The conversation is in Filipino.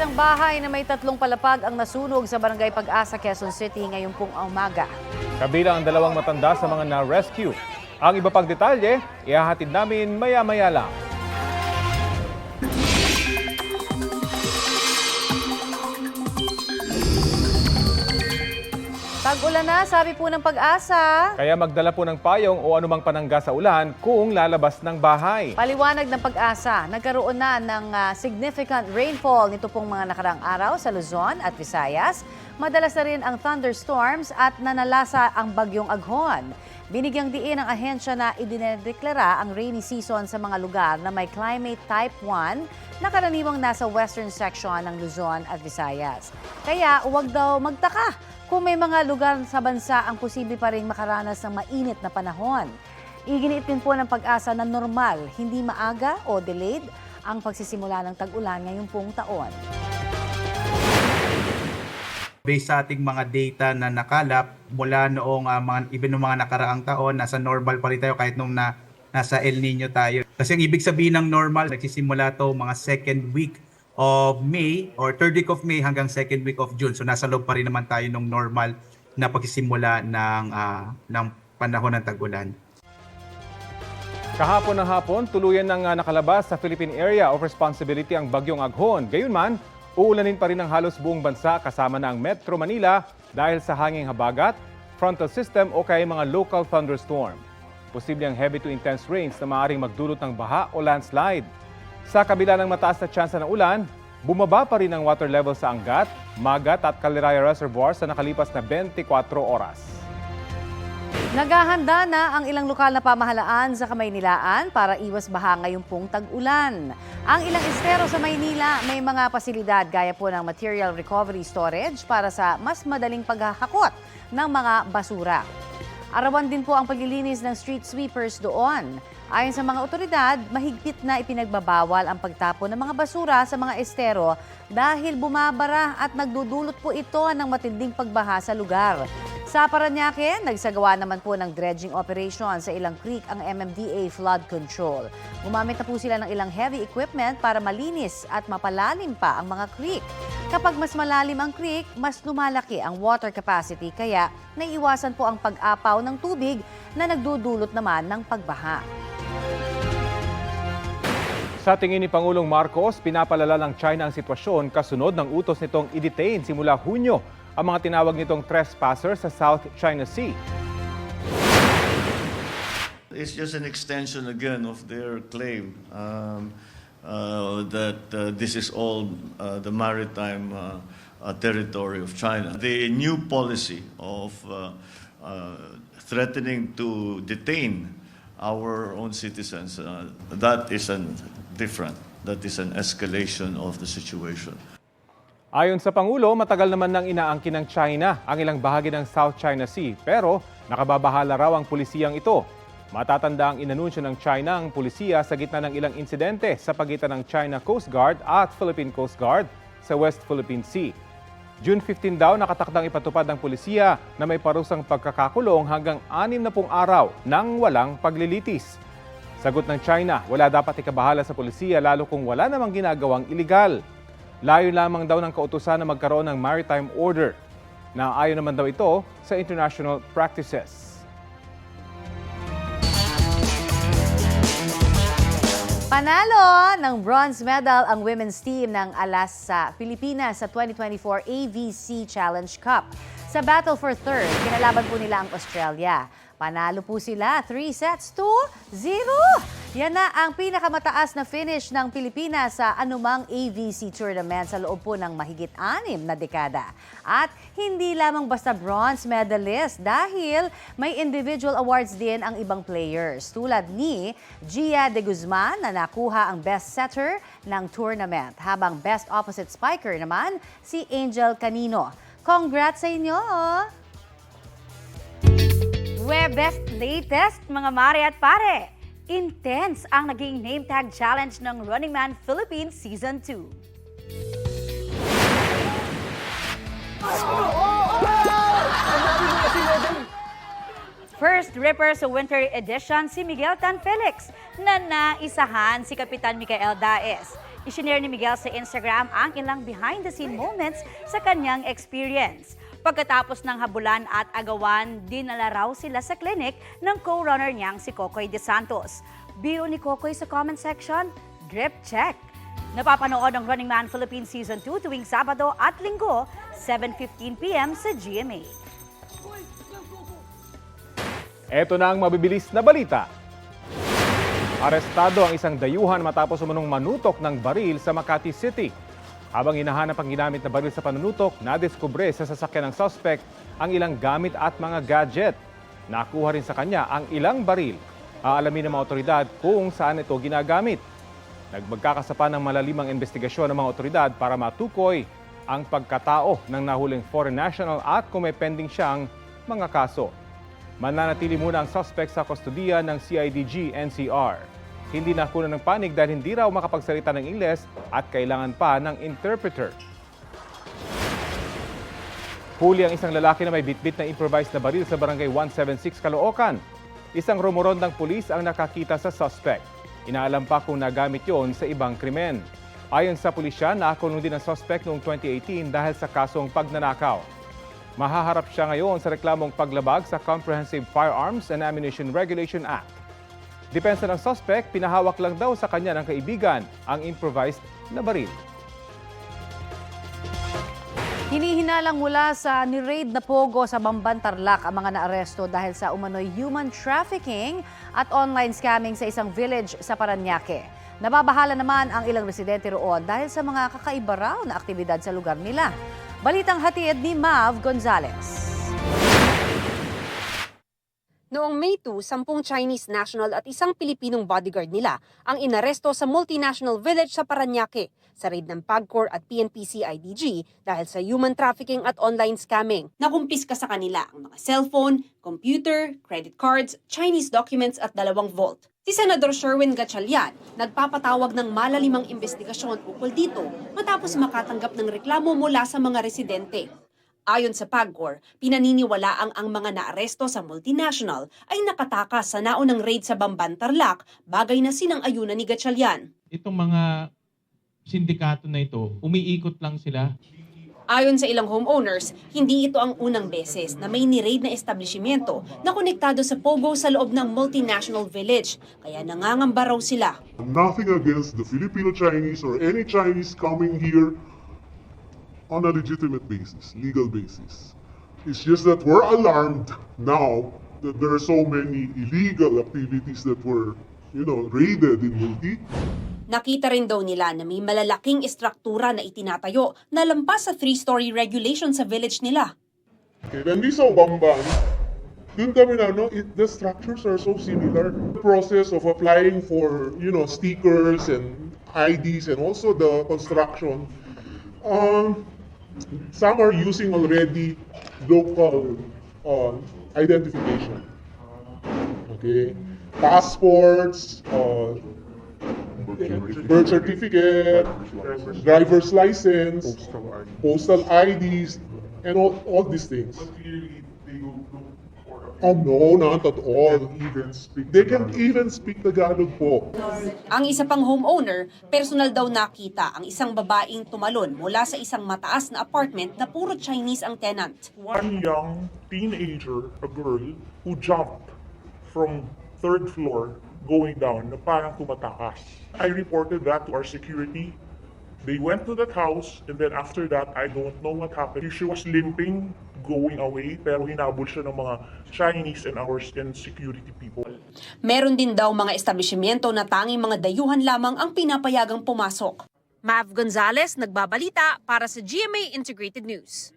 Isang bahay na may tatlong palapag ang nasunog sa Barangay Pag-asa, Quezon City ngayong pong umaga. Kabilang ang dalawang matanda sa mga na-rescue. Ang iba pang detalye, ihahatid namin maya-maya lang. Tag-ulan na, sabi po ng Pag-asa. Kaya magdala po ng payong o anumang panangga sa ulan kung lalabas ng bahay. Paliwanag ng Pag-asa, nagkaroon na ng ah, significant rainfall nito pong mga nakarang araw sa Luzon at Visayas. Madalas na rin ang thunderstorms at nanalasa ang bagyong aghon. Binigyang diin ang ahensya na idinedeklara ang rainy season sa mga lugar na may climate type 1 na karaniwang nasa western section ng Luzon at Visayas. Kaya huwag daw magtaka kung may mga lugar sa bansa ang posible pa rin makaranas ng mainit na panahon. Iginiit din po ng pag-asa na normal, hindi maaga o delayed ang pagsisimula ng tag-ulan ngayong pong taon. based sa ating mga data na nakalap mula noong ah, mga even noong mga nakaraang taon nasa normal pa rin tayo kahit nung na nasa El Nino tayo. Kasi ang ibig sabihin ng normal nagsisimula to mga second week of May or third week of May hanggang second week of June. So nasa loob pa rin naman tayo ng normal na pagsisimula ng ah, ng panahon ng tag-ulan. Kahapon ng hapon, tuluyan nang ah, nakalabas sa Philippine Area of Responsibility ang bagyong aghon. Gayunman, uulanin pa rin ang halos buong bansa kasama na ang Metro Manila dahil sa hanging habagat, frontal system o kaya mga local thunderstorm. Posible ang heavy to intense rains na maaaring magdulot ng baha o landslide. Sa kabila ng mataas na tsansa ng ulan, bumaba pa rin ang water level sa Angat, Magat at Caliraya Reservoir sa nakalipas na 24 oras. Naghahanda na ang ilang lokal na pamahalaan sa Kamaynilaan para iwas baha ngayong pong tag-ulan. Ang ilang estero sa Maynila may mga pasilidad gaya po ng material recovery storage para sa mas madaling paghahakot ng mga basura. Arawan din po ang paglilinis ng street sweepers doon. Ayon sa mga otoridad, mahigpit na ipinagbabawal ang pagtapon ng mga basura sa mga estero dahil bumabara at nagdudulot po ito ng matinding pagbaha sa lugar. Sa Paranaque, nagsagawa naman po ng dredging operation sa ilang creek ang MMDA flood control. Gumamit na po sila ng ilang heavy equipment para malinis at mapalalim pa ang mga creek. Kapag mas malalim ang creek, mas lumalaki ang water capacity kaya naiiwasan po ang pag-apaw ng tubig na nagdudulot naman ng pagbaha. Sa tingin ni Pangulong Marcos, pinapalala ng China ang sitwasyon kasunod ng utos nitong i-detain simula Hunyo ang mga tinawag nitong trespasser sa South China Sea. It's just an extension again of their claim um, uh, that uh, this is all uh, the maritime uh, uh, territory of China. The new policy of uh, uh, threatening to detain our own citizens, uh, that is an different. That is an escalation of the situation. Ayon sa Pangulo, matagal naman nang inaangkin ng China ang ilang bahagi ng South China Sea pero nakababahala raw ang pulisiyang ito. Matatanda ang inanunsyo ng China ang pulisiya sa gitna ng ilang insidente sa pagitan ng China Coast Guard at Philippine Coast Guard sa West Philippine Sea. June 15 daw nakatakdang ipatupad ng pulisiya na may parusang pagkakakulong hanggang anim na pong araw nang walang paglilitis. Sagot ng China, wala dapat ikabahala sa pulisiya lalo kung wala namang ginagawang iligal. Layo lamang daw ng kautusan na magkaroon ng maritime order na ayon naman daw ito sa international practices. Panalo ng bronze medal ang women's team ng Alas sa Pilipinas sa 2024 AVC Challenge Cup. Sa battle for third, kinalaban po nila ang Australia. Panalo po sila 3 sets to 0. Yan na ang pinakamataas na finish ng Pilipinas sa anumang AVC tournament sa loob po ng mahigit anim na dekada. At hindi lamang basta bronze medalist dahil may individual awards din ang ibang players tulad ni Gia de Guzman na nakuha ang best setter ng tournament habang best opposite spiker naman si Angel Canino. Congrats sa inyo! Webest latest, mga mare at pare. Intense ang naging name tag challenge ng Running Man Philippines Season 2. First Ripper sa Winter Edition si Miguel Tan Felix na naisahan si Kapitan Mikael Daes. Isinare ni Miguel sa Instagram ang ilang behind-the-scene moments sa kanyang experience. Pagkatapos ng habulan at agawan, dinala raw sila sa clinic ng co-runner niyang si Kokoy De Santos. Biro ni Kokoy sa comment section, drip check. Napapanood ang Running Man Philippines Season 2 tuwing Sabado at Linggo, 7.15pm sa GMA. Ito na ang mabibilis na balita. Arestado ang isang dayuhan matapos umunong manutok ng baril sa Makati City. Habang hinahanap ang ginamit na baril sa panunutok, nadiskubre sa sasakyan ng suspect ang ilang gamit at mga gadget. Nakuha rin sa kanya ang ilang baril. Aalamin ng mga otoridad kung saan ito ginagamit. Nagmagkakasapa ng malalimang investigasyon ng mga otoridad para matukoy ang pagkatao ng nahuling foreign national at kung may pending siyang mga kaso. Mananatili muna ang suspect sa kustodiya ng CIDG NCR. Hindi nakuha ng panig dahil hindi raw makapagsalita ng Ingles at kailangan pa ng interpreter. Huli ang isang lalaki na may bitbit na improvised na baril sa barangay 176 Caloocan. Isang rumorondang pulis ang nakakita sa suspect. Inaalam pa kung nagamit yon sa ibang krimen. Ayon sa pulisya, nakakulong din ang suspect noong 2018 dahil sa kasong pagnanakaw. Mahaharap siya ngayon sa reklamong paglabag sa Comprehensive Firearms and Ammunition Regulation Act. Depensa ng suspect, pinahawak lang daw sa kanya ng kaibigan ang improvised na baril. Hinihinalang mula sa ni-raid na pogo sa Bamban Tarlac ang mga naaresto dahil sa umano'y human trafficking at online scamming sa isang village sa Paranaque. Nababahala naman ang ilang residente roon dahil sa mga kakaiba raw na aktibidad sa lugar nila. Balitang hatid ni Mav Gonzalez. Noong May 2, sampung Chinese national at isang Pilipinong bodyguard nila ang inaresto sa multinational village sa Paranaque sa raid ng PAGCOR at PNP-CIDG dahil sa human trafficking at online scamming. Nakumpiska sa kanila ang mga cellphone, computer, credit cards, Chinese documents at dalawang vault. Si Senador Sherwin Gatchalian nagpapatawag ng malalimang investigasyon ukol dito matapos makatanggap ng reklamo mula sa mga residente. Ayon sa PAGCOR, pinaniniwalaang ang mga naaresto sa multinational ay nakatakas sa naunang raid sa Bamban Tarlac, bagay na sinang-ayunan ni Gatchalian. itong mga sindikato na ito, umiikot lang sila. Ayon sa ilang homeowners, hindi ito ang unang beses na may ni-raid na establishmento na konektado sa Pogo sa loob ng multinational village, kaya nangangamba raw sila. Nothing against the Filipino Chinese or any Chinese coming here on a legitimate basis, legal basis. It's just that we're alarmed now that there are so many illegal activities that were, you know, raided in Multi. Nakita rin daw nila na may malalaking estruktura na itinatayo na lampas sa three-story regulation sa village nila. Okay, when we saw Bamban, dun kami na, no, it, the structures are so similar. The process of applying for, you know, stickers and IDs and also the construction, um, some are using already local uh, identification. Okay, passports, uh, birth certificate, driver's license, postal IDs, and all, all these things. Oh no, not at all. They can even speak Tagalog po. Ang isa pang homeowner, personal daw nakita ang isang babaeng tumalon mula sa isang mataas na apartment na puro Chinese ang tenant. one young teenager, a girl, who jumped from third floor going down na parang tumatakas. I reported that to our security. They went to that house and then after that, I don't know what happened. She was limping, going away, pero hinabol siya ng mga Chinese and our and security people. Meron din daw mga establishmento na tanging mga dayuhan lamang ang pinapayagang pumasok. Mav Gonzalez, nagbabalita para sa GMA Integrated News.